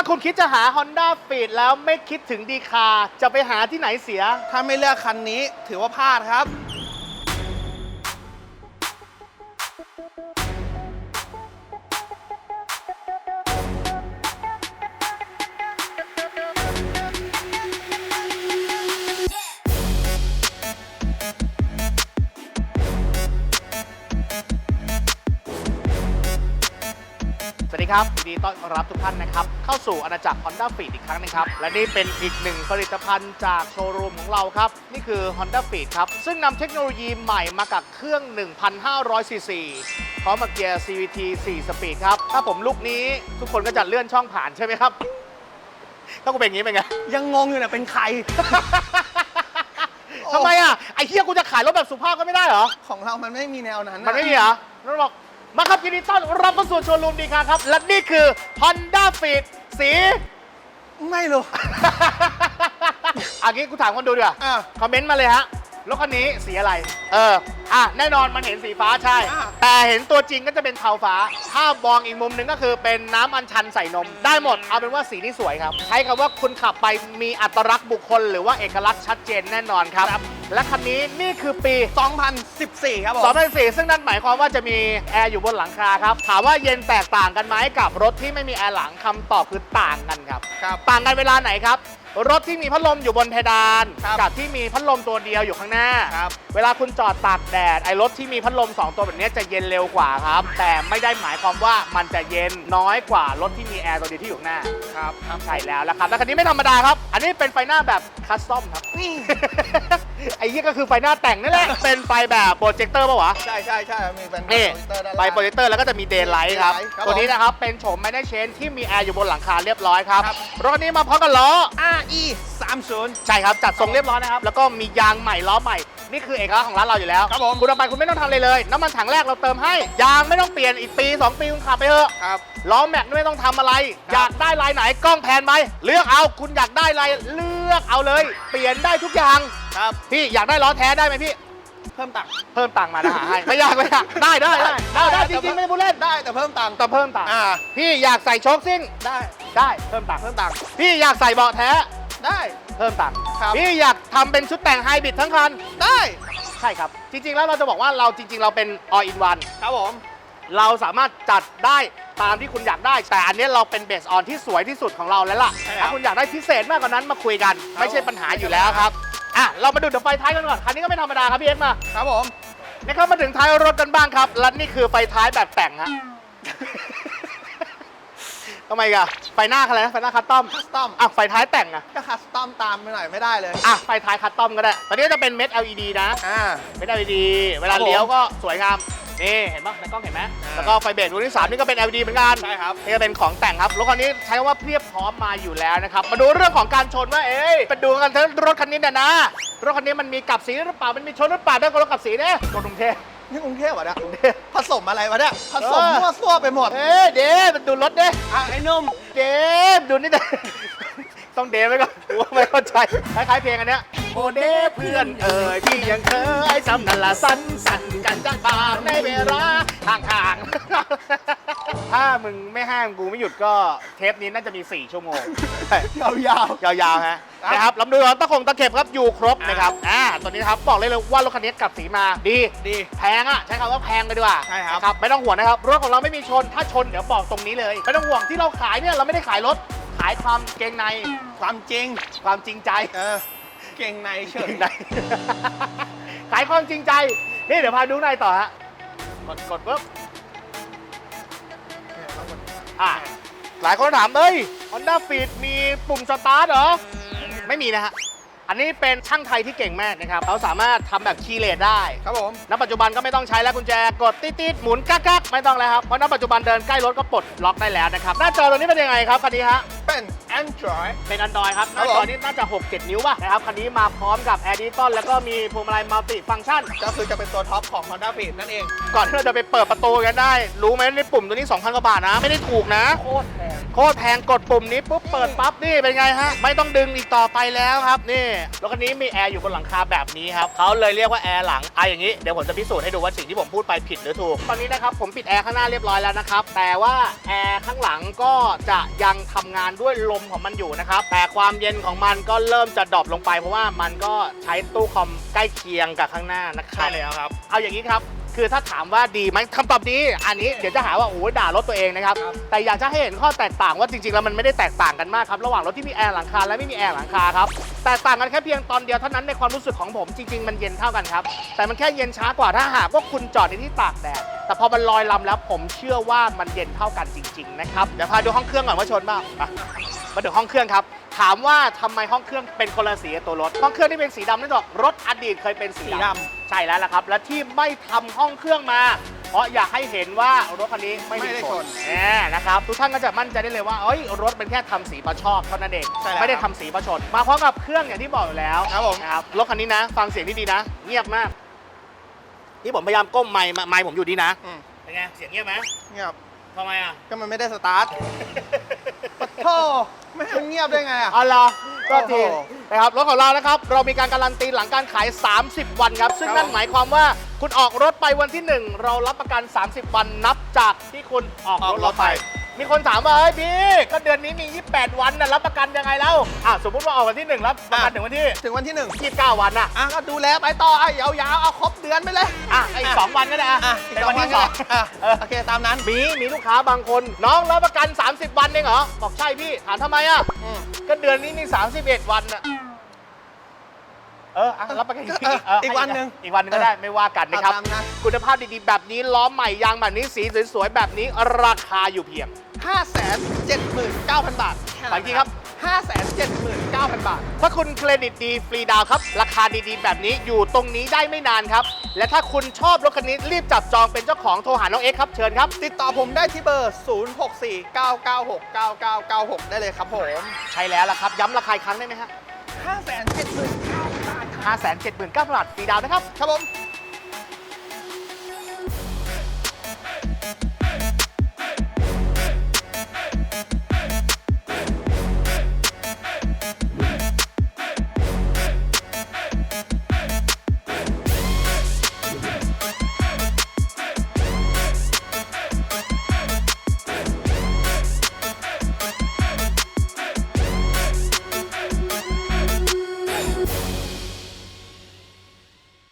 ถ้าคุณคิดจะหา Honda f e e d แล้วไม่คิดถึงดีคาจะไปหาที่ไหนเสีย ถ้าไม่เลือกคันนี้ถือว่าพลาดครับ ครับยินดีต้อนรับทุกท่านนะครับ เข้าสู่อาณาจักร Honda Fit อีกครั้งหนึงครับ และนี่เป็นอีกหนึ่งผลิตภัณฑ์จากโชว์รูมของเราครับ นี่คือ Honda Fit ครับ ซึ่งนำเทคโนโลยีใหม่มากับเครื่อง 1,500 ซีซีพร้อมกับเกียร์ CVT 4 สปีดครับ ถ้าผมลุกนี้ทุกคนก็จะเลื่อนช่องผ่านใช่ไหมครับ ถ้ากูเป็นอย่างนี้เป็นไง ยังงงอยู่เนี่ยเป็นใคร ทำไมอะ ไอ้เฮียกูจะขายรถแบบสุภาพก็ไม่ได้เหรอ ของเรามันไม่มีแนวนั้นมันไม่มีเหรอรถบอก มาครับยินดีต้อนรับเข้าสู่โชว์รูมดีค่ะครับ และนี่คือ Honda Fit สี ไม่รู้ อันนี้กูถามคนดูดีกว่าอะ คอมเมนต์มาเลยฮะ รถคันนี้สีอะไร เออ อะ แน่นอนมันเห็นสีฟ้าใช่ อะแต่เห็นตัวจริงก็จะเป็นเทาฟ้า ถ้ามองอีกมุมหนึ่งก็คือเป็นน้ำอัญชันใส่นม ได้หมด เอาเป็นว่าสีนี้สวยครับ ใช้คำว่าคุณขับไปมีอัตลักษณ์บุคคล หรือว่าเอกลักษณ์ชัดเจนแน่นอนครับ และคันนี้นี่คือปี 2014 ครับผม 2004ซึ่งนั่นหมายความว่าจะมีแอร์อยู่บนหลังคาครับ ถามว่าเย็นแตกต่างกันไหมกับรถที่ไม่มีแอร์หลังคำตอบคือต่างกันครับ ครับ ต่างกันเวลาไหนครับ รถที่มีพัดลมอยู่บนเพดาน ครับกับที่มีพัดลมตัวเดียวอยู่ข้างหน้า ครับเวลาคุณจอดตากแดดไอ้รถที่มีพัดลม 2 ตัวแบบนี้จะเย็นเร็วกว่าครับ แต่ไม่ได้หมายความว่ามันจะเย็นน้อยกว่ารถที่มีแอร์ตัวเดียวที่อยู่ข้างหน้า ครับครับใช่แล้วละครับ แล้วคันนี้ไม่ธรรมดาครับ อันนี้เป็นไฟหน้าแบบคัสตอมครับนี่ไอ้ยี่ก็คือไฟหน้าแต่งนั่นแหละ เป็นไฟแบบโปรเจคเตอร์ป่าวะ ใช่ใช่ใช่มีเป็นนี่โปรเจคเตอร์ด้านไฟล่างโปรเจคเตอร์แล้วก็จะมีเดย์ไลท์ครับ Daylight ครับ ตัวนี้ผมนะครับ เป็นโฉมไม่ได้เชนที่มีแอร์อยู่บนหลังคาเรียบร้อยครับครับรถคันนี้มาพร้อมกับล้อ RE 30ใช่ครับ จัดทรงเรียบร้อยนะครับ แล้วก็มียางใหม่ล้อใหม่ นี่คือเอกลักษณ์ของร้านเราอยู่แล้วครับผมคุณเอาไปคุณไม่ต้องทำอะไรเลย น้ำมันถังแรกเราเติมให้ ยางไม่ต้องเปลี่ยนอีกปี 2 ปีคุณขับไปเถอะครับ ล้อแม็กไม่ต้องทำอะไรครับอยากได้ลายไหนกล้องแพนไหมเลือกเอาคุณอยากได้ลายเลือกเอาเลย เปลี่ยนได้ทุกอย่างครับ พี่อยากได้ล้อแท้ได้ไหมพี่ เพิ่มตังค์เพิ่มตังค์มานะหาให้ไม่ยากไม่ยากได้ได้ได้ได้ได้จริงๆไม่ได้พูดเล่นได้แต่เพิ่มตังค์แต่เพิ่มตังค์อ่าพี่อยากใส่โชคซิ่งได้ได้เพิ่มตังค์เพิ่มตังค์พี่อยากใส่เบาะแท้ได้ เพิ่มตังค์ครับ พี่อยาก ทำเป็นชุดแต่งไฮบริดทั้งคัน ได้ ใช่ครับ จริง ๆ แล้วเราจะบอกว่าเราจริง ๆ เราเป็น all in one ครับผม เราสามารถจัดได้ตามที่คุณอยากได้ แต่อันนี้เราเป็นเบสออนที่สวยที่สุดของเราแล้วล่ะ ใช่ครับถ้าคุณอยากได้พิเศษมากกว่านั้นมาคุยกัน ครับ ไม่ใช่ปัญหาอยู่แล้วครับ อะ เรามาดูเดี๋ยวไฟท้ายกันก่อน คันนี้ก็ไม่ธรรมดาครับพี่เอ็กซ์มาครับผม นะครับมาถึงท้ายรถกันบ้างครับ และนี่คือไฟท้ายแบบแต่งฮะ ทำไมกะไฟหน้าอะไรนะไฟหน้าคัสตอม คัสตอมอะ ไฟท้ายแต่งอะ ก็คัสตอมตามไปหน่อยไม่ได้เลย อะ ไฟท้ายคัสตอมก็ได้ ตอนนี้จะเป็นเม็ด LED นะ อ่า เม็ด LED เวลาครับผมเลี้ยวก็สวยงาม นี่ เห็นปะในกล้องเห็นไหมอ่าแล้วก็ไฟเบรกดวงที่สามนี่ก็เป็น LED เหมือนกัน ใช่ครับ นี่ก็เป็นของแต่งครับ รถคันนี้ใช้คำว่าเพียบพร้อมมาอยู่แล้วนะครับ มาดูเรื่องของการชนว่า เอ้ยไปดูกันเถอะรถคันนี้เนี่ยนะ รถคันนี้มันมีกลับสีหรือเปล่า มันมีชนหรือเปล่าด้วยกับรถกลับสีเนี่ยกรุงเทพ นี่กรุงเทพเหรอเนี่ยกรุงเทพผสมอะไรวะเนี่ยผสมเออมั่วซั่วไปหมด เอ้ยเดฟมันดูรถเด้อะไอ้หนุ่มเดฟดูนี่เดต้องเดฟไว้ก่อนกูว่าไม่เข้าใจคล้ายๆเพลงอันเนี้ยโอเดฟเพื่อนเอ่ยที่ยังเคยจำนั่นละสั้นสั่นกันจังบางในเวลาห่างๆ ถ้ามึงไม่ห้ามกูไม่หยุดก็เทปนี้น่าจะมี 4 ชั่วโมง ยาว ยาวๆฮะครับนะครับลำดูก่อนตะคงตะเข็บครับอยู่ครบอ่าน นะครับอ่าตัวนี้นะครับบอกเลยเลยว่ารถคันนี้กลับสีมาดี ๆ ดี แพงอะ ใช้คำว่าแพงเลยดีกว่าใช่ครับ นะไม่ต้องห่วงนะครับ รถของเราไม่มีชน ถ้าชนเดี๋ยวบอกตรงนี้เลย ไม่ต้องห่วงที่เราขายเนี่ย เราไม่ได้ขายรถ ขายความเกรงใน ความจริง ความจริงใจ เออ เก่งในเฉเกรยงในขายความจริงใจ นี่เดี๋ยวพาดูในต่อฮะ กดกดปุ๊บ อะหลายคนถามเอ้ย Honda Fit มีปุ่มสตาร์ทเหรอ ไม่มีนะฮะ อันนี้เป็นช่างไทยที่เก่งมากนะครับเขาสามารถทำแบบคีย์เลสได้ ครับผม ณปัจจุบันก็ไม่ต้องใช้แล้วกุญแจกดติดๆหมุนกักกักๆไม่ต้องแล้วครับ เพราะณปัจจุบันเดินใกล้รถก็ปลดล็อกได้แล้วนะครับ หน้าจอตัวนี้เป็นยังไงครับคันนี้ฮะ เป็น Android เป็น Android ครับ หครับน้าผมจอนี้น่าจะ 6-7 นิ้วป่ะนะครับ คันนี้มาพร้อมกับ Air d i t o n แล้วก็มีพวงมาลัยมัลติฟัง c t ชัน ก็คือจะเป็นตัวท็อปของ Honda Fit นั่นเอง ก่อนที่เราจะไปเปิดประตูกันได้ รู้ไหมในปุ่มตัวนี้ 2,000 กว่าบาทนะ ไม่ได้ถูกนะ โคตรแพงโคคตรแพงกดปุ่มนี้ปุ๊บเปิดปั๊บนี่เป็นไงฮะ ไม่ต้องดึงอีกต่อไปแล้วครับนี่รถคันนี้มีแอร์อยู่บนหลังคาแบบนี้ครับเขาเลยเรียกว่าแอร์หลังอะอย่างนี้เดี๋ยวผมจะพิสูจน์ให้ดูว่าสิ่งที่ผมพูดไปผิดหรือถูกตอนนี้นะครับผมปิดแอร์ข้างหน้าเรียบร้อยแล้วนะครับแต่ว่าแอร์ข้างหลังก็จะยังทำงานด้วยลมของมันอยู่นะครับแต่ความเย็นของมันก็เริ่มจะดรอปลงไปเพราะว่ามันก็ใช้ตู้คอมใกล้เคียงกับข้างหน้านะครับใช่แล้วครับ เอาอย่างนี้ครับ คือถ้าถามว่าดีไหมคำตอบนี้ อันนี้เดี๋ยวจะหาว่าโอ้ยด่ารถตัวเองนะครับครับ แต่อยากจะให้เห็นข้อแตกต่างว่าจริงๆแล้วมันไม่ได้แตกต่างกันมากครับ ระหว่างรถที่มีแอร์หลังคาและไม่มีแอร์หลังคาครับ แตกต่างกันแค่เพียงตอนเดียวเท่านั้นในความรู้สึกของผมจริง ๆ มันเย็นเท่ากันครับ แต่มันแค่เย็นช้ากว่าถ้าหากว่าคุณจอดในที่ตากแดด แต่พอมันลอยลำแล้วผมเชื่อว่ามันเย็นเท่ากันจริง ๆ นะครับ เดี๋ยวพาดูห้องเครื่องก่อนว่าชนบ้างมามาดูห้องเครื่องครับถามว่าทำไมห้องเครื่องเป็นคนละสีกับตัวรถ ห้องเครื่องที่เป็นสีดำนั่นหรอกรถอดีตเคยเป็นสีสีดำดำ ใช่แล้วล่ะครับ และที่ไม่ทำห้องเครื่องมา เพราะอยากให้เห็นว่ารถคันนี้ไม่ไม่ได้ชชนนแหมนะครับทุกท่านก็จะมั่นใจได้เลยว่าเอ้ยรถเป็นแค่ทำสีประชอบเท่านั้นเองใช่แล้วไม่ได้ทำสีประชน มาพร้อมกับเครื่องอย่างที่บอกอยู่แล้วครับผม นะครับรถคันนี้นะ ฟังเสียงที่ดีนะ เงียบมาก ที่ผมพยายามก้มไมค์มาไมค์ผมอยู่ดีนะอืมเป็นไงเสียงเงียบไหมเงียบทำไมอะ ก็มันไม่ได้สตาร์ทปะโทไม่ให้มันเงียบได้ไงอะ เอาล่ะก็ทีโอ้โห นะครับรถของเรานะครับ เรามีการการันตีหลังการขาย 30 วันครับ ซึ่งครับนั่นหมายความว่าคุณออกรถไปวันที่ 1 เรารับประกัน 30 วันนับจากที่คุณออกรถเราไป มีคนถามว่าเฮ้ยพี่ก็เดือนนี้มี 28 วันนะรับประกันยังไงแล้วอะสมมติว่าออกวันที่1รับประกันถึงวันที่ถึงวันที่หนึ่ง29 วันอะอะก็ดูแลไปต่ออะยาวๆเอาครบเดือนไปเลย อะอีกสองวันก็ได้อะอะอีกเป็นสองวันวันที่ก็สอได้งอะเออโอเคตามนั้น มีมีลูกค้าบางคน น้องรับประกัน 30 วันเองเหรอบอกใช่พี่ถามทำไมอะอืม ก็เดือนนี้มี 31 วันอะเอออะรับประกันอีกเออเอออีกวันหนึ่งอีกวันหนึงก็ได้ไม่ว่ากันนะครับตามนั้นคุณภาพดีๆ แบบนี้ล้อใหม่ยางแบบนี้สีสวยๆแบบนี้ราคาอยู่เพียง 579,000 บาทแค่นั้นขออีกทีครับ 579,000 บาท ถ้าคุณเครดิตดีฟรีดาวน์ครับ ราคาดีๆ แบบนี้อยู่ตรงนี้ได้ไม่นานครับ และถ้าคุณชอบรถคันนี้รีบจับจองเป็นเจ้าของโทรหาน้องเอ็กซ์ครับ เชิญครับ ติดต่อผมได้ที่เบอร์ 0649969996 ได้เลยครับผม ใช่แล้วล่ะครับ ย้ำราคาอีกครั้งได้ไหมฮะ579,000บาทครับ5 7 9 0 0 0บาทฟรีดาวน์นะครับ ครับผม